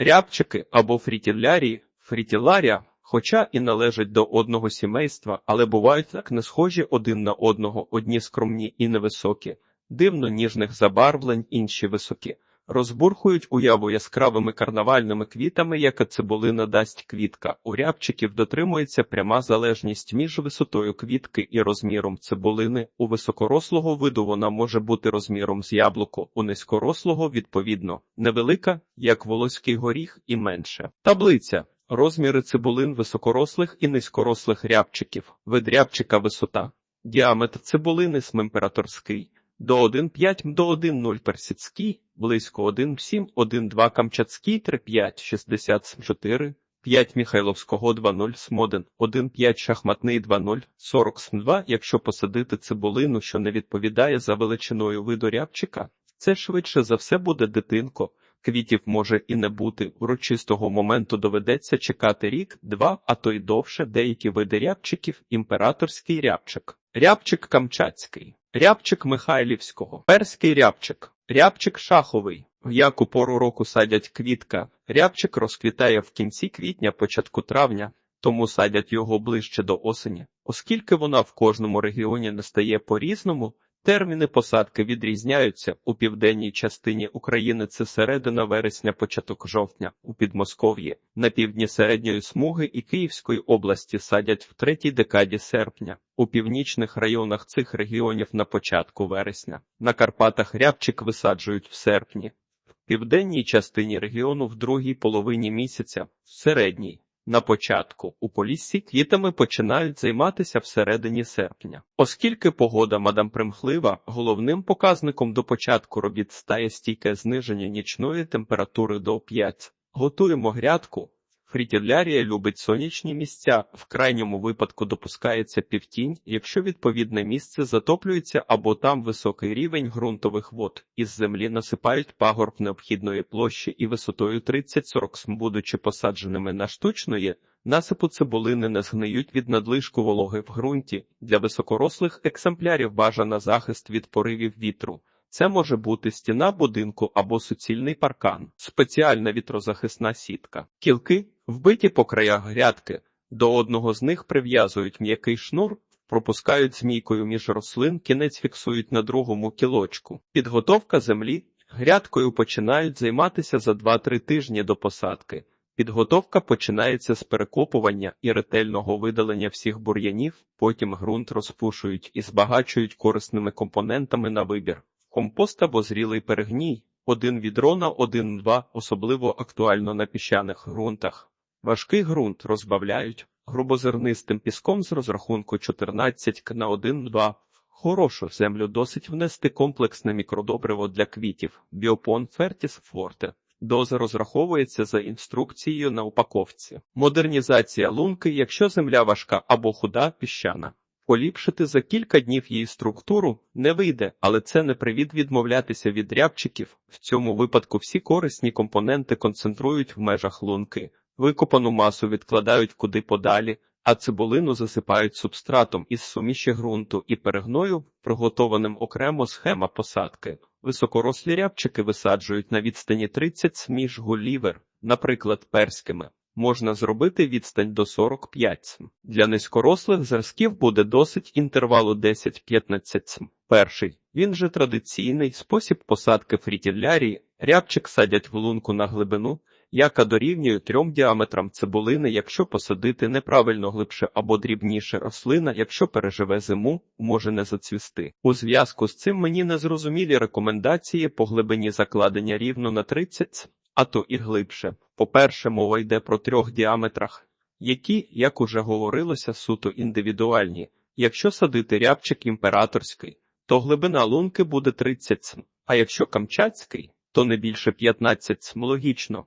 Рябчики або фрітілярії, фрітіларія, хоча і належать до одного сімейства, але бувають так не схожі один на одного, одні скромні і невисокі, дивно ніжних забарвлень, інші високі. Розбурхують уяву яскравими карнавальними квітами, яка цибулина дасть квітка. У рябчиків дотримується пряма залежність між висотою квітки і розміром цибулини. У високорослого виду вона може бути розміром з яблуко, у низькорослого, відповідно, невелика, як волоський горіх, і менше. Таблиця. Розміри цибулин високорослих і низькорослих рябчиків. Вид рябчика висота. Діаметр цибулини смимператорський. До 1,5 до 1,0 персидський, близько 1,7, 1,2 камчатський, 3,5, 64, 5 Міхайловського 2,0 смоден, 1,5 шахматний 2,0, 40 см2, якщо посадити цибулину, що не відповідає за величиною виду рябчика, це швидше за все буде дитинко. Квітів може і не бути. Урочистого моменту доведеться чекати рік, два, а то й довше деякі види рябчиків, імператорський рябчик, рябчик камчатський, рябчик Михайлівського, перський рябчик, рябчик шаховий. В яку пору року садять квітка. Рябчик розквітає в кінці квітня, початку травня, тому садять його ближче до осені. Оскільки вона в кожному регіоні настає по-різному, терміни посадки відрізняються. У південній частині України це середина вересня, початок жовтня, у Підмосков'ї, на півдні середньої смуги і Київської області садять в третій декаді серпня, у північних районах цих регіонів на початку вересня. На Карпатах рябчик висаджують в серпні. В південній частині регіону в другій половині місяця, в середній. На початку у Поліссі квітами починають займатися всередині серпня. Оскільки погода мадам примхлива, головним показником до початку робіт стає стійке зниження нічної температури до 5. Готуємо грядку. Фрітілярія любить сонячні місця, в крайньому випадку допускається півтінь, якщо відповідне місце затоплюється або там високий рівень ґрунтових вод, із землі насипають пагорб необхідної площі і висотою 30-40 см, будучи посадженими на штучної, насипу цибулини не згниють від надлишку вологи в ґрунті. Для високорослих екземплярів бажано захист від поривів вітру. Це може бути стіна будинку або суцільний паркан, спеціальна вітрозахисна сітка. Кілки, вбиті по краях грядки, до одного з них прив'язують м'який шнур, пропускають змійкою між рослин, кінець фіксують на другому кілочку. Підготовка землі грядкою починають займатися за 2-3 тижні до посадки. Підготовка починається з перекопування і ретельного видалення всіх бур'янів, потім ґрунт розпушують і збагачують корисними компонентами на вибір. Компост або зрілий перегній, один відро на один-два, особливо актуально на піщаних ґрунтах. Важкий ґрунт розбавляють грубозернистим піском з розрахунку 14 на 1-2. Хорошу землю досить внести комплексне мікродобриво для квітів Біопон Фертіс Форте. Доза розраховується за інструкцією на упаковці. Модернізація лунки, якщо земля важка або худа піщана. Поліпшити за кілька днів її структуру не вийде, але це не привід відмовлятися від рябчиків. В цьому випадку всі корисні компоненти концентрують в межах лунки, викопану масу відкладають куди подалі, а цибулину засипають субстратом із суміші ґрунту і перегною, приготованим окремо схема посадки. Високорослі рябчики висаджують на відстані 30 сміж гулівер, наприклад, перськими можна зробити відстань до 45 см. Для низькорослих зразків буде досить інтервалу 10-15 см. Перший. Він же традиційний спосіб посадки фрітілярії. Рябчик садять в лунку на глибину, яка дорівнює трьом діаметрам цибулини, якщо посадити неправильно глибше або дрібніше рослина, якщо переживе зиму, може не зацвісти. У зв'язку з цим мені незрозумілі рекомендації по глибині закладення рівно на 30 а то і глибше. По-перше, мова йде про трьох діаметрах, які, як уже говорилося, суто індивідуальні. Якщо садити рябчик імператорський, то глибина лунки буде 30 см, а якщо камчатський, то не більше 15 см. логічно.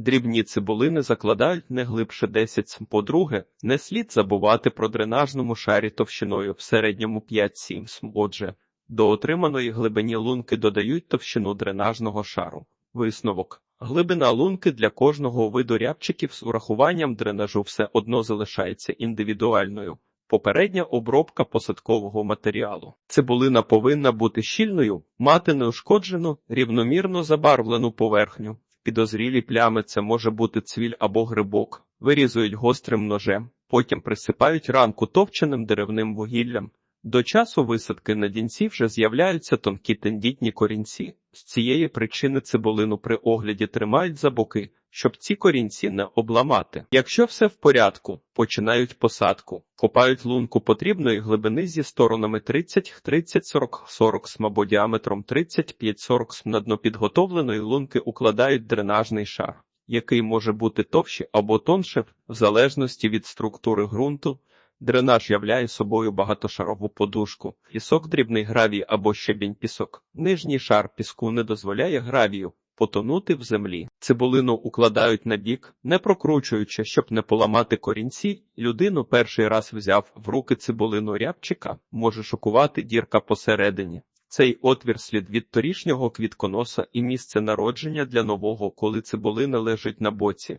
Дрібні цибулини закладають не глибше 10 см. По-друге, не слід забувати про дренажному шарі товщиною в середньому 5-7 см. Отже, до отриманої глибині лунки додають товщину дренажного шару. Висновок. Глибина лунки для кожного виду рябчиків з урахуванням дренажу все одно залишається індивідуальною. Попередня обробка посадкового матеріалу. Цибулина повинна бути щільною, мати неушкоджену, рівномірно забарвлену поверхню. Підозрілі плями це може бути цвіль або грибок, вирізують гострим ножем, потім присипають ранку товченим деревним вугіллям. До часу висадки на дінці вже з'являються тонкі тендітні корінці. З цієї причини цибулину при огляді тримають за боки, щоб ці корінці не обламати. Якщо все в порядку, починають посадку, копають лунку потрібної глибини зі сторонами 30 30 40 40 см або діаметром 35 40 см. На дно підготовленої лунки укладають дренажний шар, який може бути товщий або тонше, в залежності від структури ґрунту. Дренаж являє собою багатошарову подушку, пісок дрібний гравій або щебінь пісок. Нижній шар піску не дозволяє гравію потонути в землі. Цибулину укладають на бік, не прокручуючи, щоб не поламати корінці. Людину перший раз взяв в руки цибулину рябчика, може шокувати дірка посередині. Цей отвір слід від торішнього квітконоса і місце народження для нового, коли цибулина лежить на боці.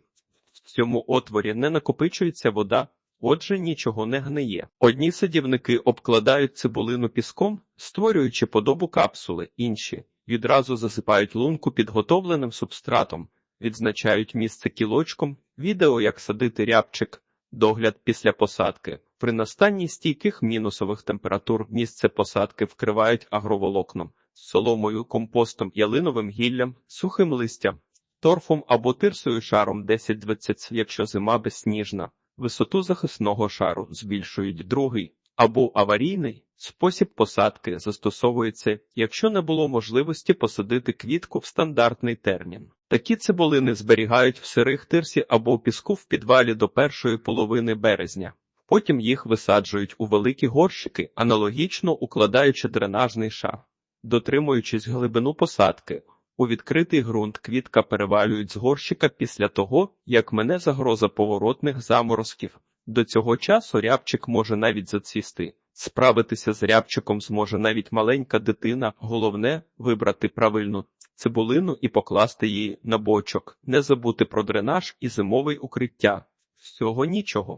В цьому отворі не накопичується вода, Отже, нічого не гниє. Одні садівники обкладають цибулину піском, створюючи подобу капсули, інші відразу засипають лунку підготовленим субстратом, відзначають місце кілочком, відео, як садити рябчик, догляд після посадки. При настанні стійких мінусових температур місце посадки вкривають агроволокном, соломою, компостом, ялиновим гіллям, сухим листям, торфом або тирсою шаром 10-20, якщо зима безсніжна. Висоту захисного шару збільшують другий або аварійний спосіб посадки застосовується, якщо не було можливості посадити квітку в стандартний термін. Такі цибулини зберігають в сирих тирсі або піску в підвалі до першої половини березня. Потім їх висаджують у великі горщики, аналогічно укладаючи дренажний шар, дотримуючись глибину посадки. У відкритий ґрунт квітка перевалюють з горщика після того, як мене загроза поворотних заморозків. До цього часу рябчик може навіть зацвісти. Справитися з рябчиком зможе навіть маленька дитина. Головне вибрати правильну цибулину і покласти її на бочок, не забути про дренаж і зимовий укриття. Всього нічого.